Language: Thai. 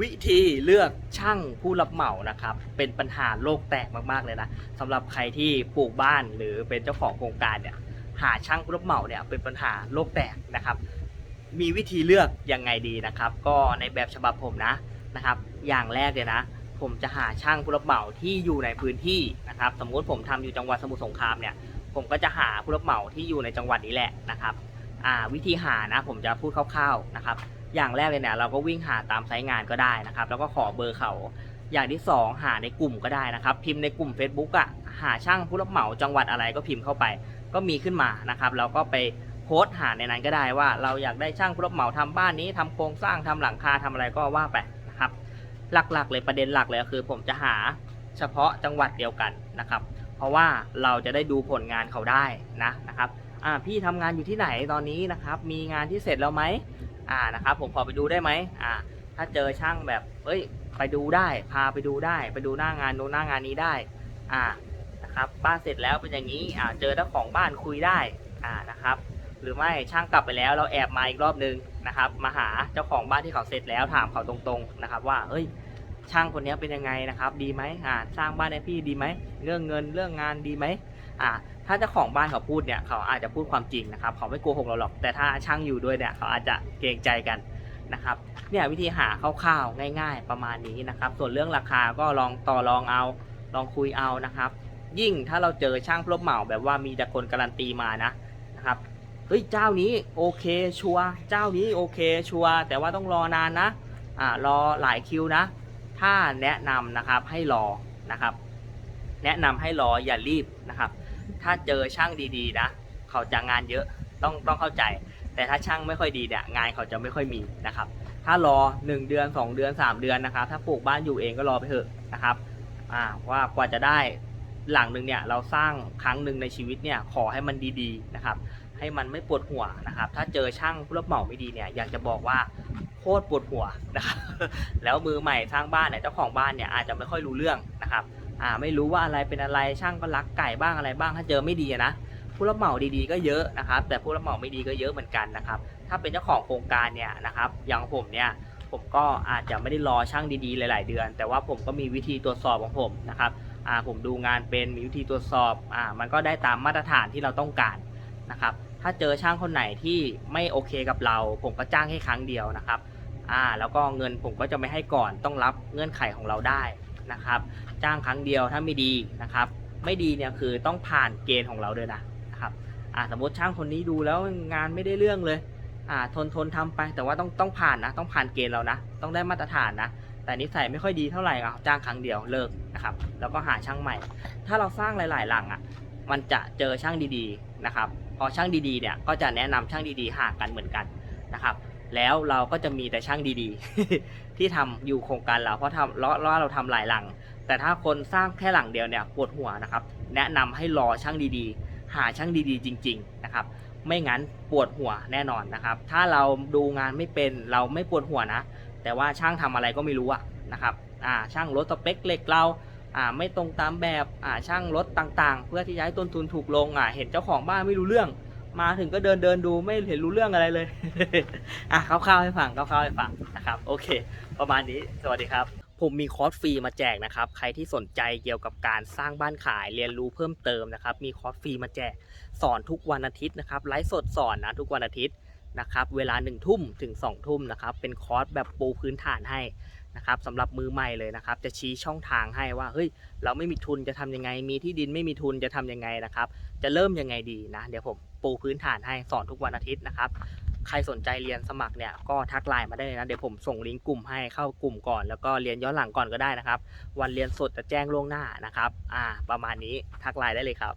วิธีเลือกช่างผู้รับเหมานะครับเป็นปัญหาโลกแตกมากๆเลยนะสำหรับใครที่ปลูกบ้านหรือเป็นเจ้าของโครงการเนี่ยหาช่างผู้รับเหมาเนี่ยเป็นปัญหาโลกแตกนะครับ มีวิธีเลือกยังไงดีนะครับ ก็ในแบบฉบับผมนะนะครับ อย่างแรกเลยนะ ผมจะหาช่างผู้รับเหมาที่อยู่ในพื้นที่นะครับ สมมุติผมทำอยู่จังหวัดสมุทรสงครามเนี่ยผมก็จะหาผู้รับเหมาที่อยู่ในจังหวัดนี้แหละนะครับวิธีหานะผมจะพูดคร่าวๆนะครับ อย่างแรกเลยเนี่ยเราก็วิ่งหาตามไซต์งานก็ได้นะครับ แล้วก็ขอเบอร์เขาอย่างที่สองหาในกลุ่มก็ได้นะครับ พิมพ์ในกลุ่ม Facebook อะหาช่างผู้รับเหมาจังหวัดอะไรก็พิมพ์เข้าไป ก็มีขึ้นมานะครับเราก็ไปโพสต์หาในนั้นก็ได้ว่า เราอยากได้ช่างผู้รับเหมาทำบ้านนี้ทำโครงสร้างทำหลังคาทำอะไรก็ว่าไปนะครับ หลักๆ เลยประเด็นหลักเลยคือ ผมจะหาเฉพาะจังหวัดเดียวกันนะครับ เพราะว่าเราจะได้ดูผลงานเขาได้นะนะครับอ่าพี่ทำงานอยู่ที่ไหนตอนนี้นะครับ มีงานที่เสร็จแล้วไหม อ่านะครับผมขอไปดูได้ไหมอ่าถ้าเจอช่างแบบเอ้ยไปดูได้ พาไปดูได้ ไปดูหน้างานดูหน้างานนี้ได้อ่านะครับบ้านเสร็จแล้วเป็นอย่างนี้อ่าเจอเจ้าของบ้านคุยได้อ่านะครับ หรือไม่ช่างกลับไปแล้วเราแอบมาอีกรอบนึงนะครับ มาหาเจ้าของบ้านที่เขาเสร็จแล้วถามเขาตรงๆนะครับ ว่าเฮ้ยช่างคนนี้เป็นยังไงนะครับ ดีไหมอ่าสร้างบ้านให้พี่ดีไหมเรื่องเงินเรื่องงานดีไหม อ่าถ้าเจ้าของบ้านเขาพูดเนี่ยเขาอาจจะพูดความจริงนะครับเขาไม่โกหกเราหรอกแต่ถ้าช่างอยู่ด้วยเนี่ยเขาอาจจะเกรงใจกันนะครับเนี่ยวิธีหาคร่าวๆง่าย ๆ ประมาณนี้นะครับ ส่วนเรื่องราคาก็ลองต่อรองเอาลองคุยเอานะครับ ยิ่งถ้าเราเจอช่างพลบเหมาแบบว่ามีแต่คนการันตีมานะนะครับเฮ้ยเจ้านี้โอเคชัวเจ้านี้โอเคชัวแต่ว่าต้องรอนานนะอ่ารอหลายคิวนะ ถ้าแนะนำนะครับให้รอนะครับ แนะนำให้รออย่ารีบนะครับ ถ้าเจอช่างดีๆนะเขาจะงานเยอะต้องต้องเข้าใจ แต่ถ้าช่างไม่ค่อยดีเนี่ยงานเขาจะไม่ค่อยมีนะครับ ถ้ารอ 1 เดือน 2 เดือน 3 เดือนนะครับ ถ้าปลูกบ้านอยู่เองก็รอไปเถอะนะครับอ่าว่ากว่าจะได้หลังหนึ่งเนี่ยเราสร้างครั้งหนึ่งในชีวิตเนี่ยขอให้มันดีๆนะครับ ให้มันไม่ปวดหัวนะครับ ถ้าเจอช่างผู้รับเหมาไม่ดีเนี่ยอยากจะบอกว่าโคตรปวดหัวนะครับแล้วมือใหม่สร้างบ้านเนี่ยเจ้าของบ้านเนี่ยอาจจะไม่ค่อยรู้เรื่องนะครับ อ่าไม่รู้ว่าอะไรเป็นอะไรช่างก็รักไก่บ้างอะไรบ้างถ้าเจอไม่ดีนะผู้รับเหมาดีๆก็เยอะนะครับ แต่ผู้รับเหมาไม่ดีก็เยอะเหมือนกันนะครับ ถ้าเป็นเจ้าของโครงการเนี่ยนะครับอย่างผมเนี่ยผมก็อาจจะไม่ได้รอช่างดีๆหลายๆเดือน แต่ว่าผมก็มีวิธีตรวจสอบของผมนะครับอ่าผมดูงานเป็นมีวิธีตรวจสอบอ่ามันก็ได้ตามมาตรฐานที่เราต้องการนะครับถ้าเจอช่างคนไหนที่ไม่โอเคกับเรา ผมก็จ้างแค่ครั้งเดียวนะครับอ่าแล้วก็เงินผมก็จะไม่ให้ก่อนต้องรับเงื่อนไขของเราได้ นะครับ จ้างครั้งเดียวถ้าไม่ดีนะครับ ไม่ดีเนี่ยคือต้องผ่านเกณฑ์ของเราด้วยนะนะครับอ่าสมมติช่างคนนี้ดูแล้วงานไม่ได้เรื่องเลยอ่าทนทนทำไปแต่ว่าต้องต้องผ่านนะต้องผ่านเกณฑ์เรานะ ต้องได้มาตรฐานนะ แต่นิสัยไม่ค่อยดีเท่าไหร่อะจ้างครั้งเดียวเลิกนะครับ แล้วก็หาช่างใหม่ ถ้าเราสร้างหลาย ๆ หลังอะมันจะเจอช่างดีๆนะครับ พอช่างดีๆเนี่ยก็จะแนะนำช่างดีๆห่างกันเหมือนกันนะครับ แล้วเราก็จะมีแต่ช่างดีๆ ที่ทำอยู่โครงการเราเพราะทำเพราะว่าเราทำหลายหลัง แต่ถ้าคนสร้างแค่หลังเดียวเนี่ยปวดหัวนะครับ แนะนำให้รอช่างดีๆ หาช่างดีๆ จริง ๆ นะครับ ไม่งั้นปวดหัวแน่นอนนะครับ ถ้าเราดูงานไม่เป็นเราไม่ปวดหัวนะ แต่ว่าช่างทำอะไรก็ไม่รู้อะนะครับอ่าช่างลดสเปคเหล็กเราอ่าไม่ตรงตามแบบอ่าช่างลดต่างๆ เพื่อที่จะให้ต้นทุนถูกลงอ่าเห็นเจ้าของบ้านไม่รู้เรื่อง มาถึงก็เดินเดินดูไม่เห็นรู้เรื่องอะไรเลย อะคร่าวๆให้ฟังคร่าวๆให้ฟังนะครับ โอเค ประมาณนี้ สวัสดีครับ ผมมีคอร์สฟรีมาแจกนะครับ ใครที่สนใจเกี่ยวกับการสร้างบ้านขายเรียนรู้เพิ่มเติมนะครับ มีคอร์สฟรีมาแจก สอนทุกวันอาทิตย์นะครับ ไลฟ์สดสอนนะทุกวันอาทิตย์นะครับ เวลา1นึ่ทุ่มถึง2องทุ่มนะครับ เป็นคอร์สแบบปูพื้นฐานให้ นะครับสำหรับมือใหม่เลยนะครับ จะชี้ช่องทางให้ว่าเฮ้ยเราไม่มีทุนจะทำยังไง มีที่ดินไม่มีทุนจะทำยังไงนะครับ จะเริ่มยังไงดีนะ เดี๋ยวผมปูพื้นฐานให้สอนทุกวันอาทิตย์นะครับ ใครสนใจเรียนสมัครเนี่ยก็ทักไลน์มาได้เลยนะ เดี๋ยวผมส่งลิงก์กลุ่มให้เข้ากลุ่มก่อน แล้วก็เรียนย้อนหลังก่อนก็ได้นะครับ วันเรียนสดจะแจ้งล่วงหน้านะครับ อ่า ประมาณนี้ทักไลน์ได้เลยครับ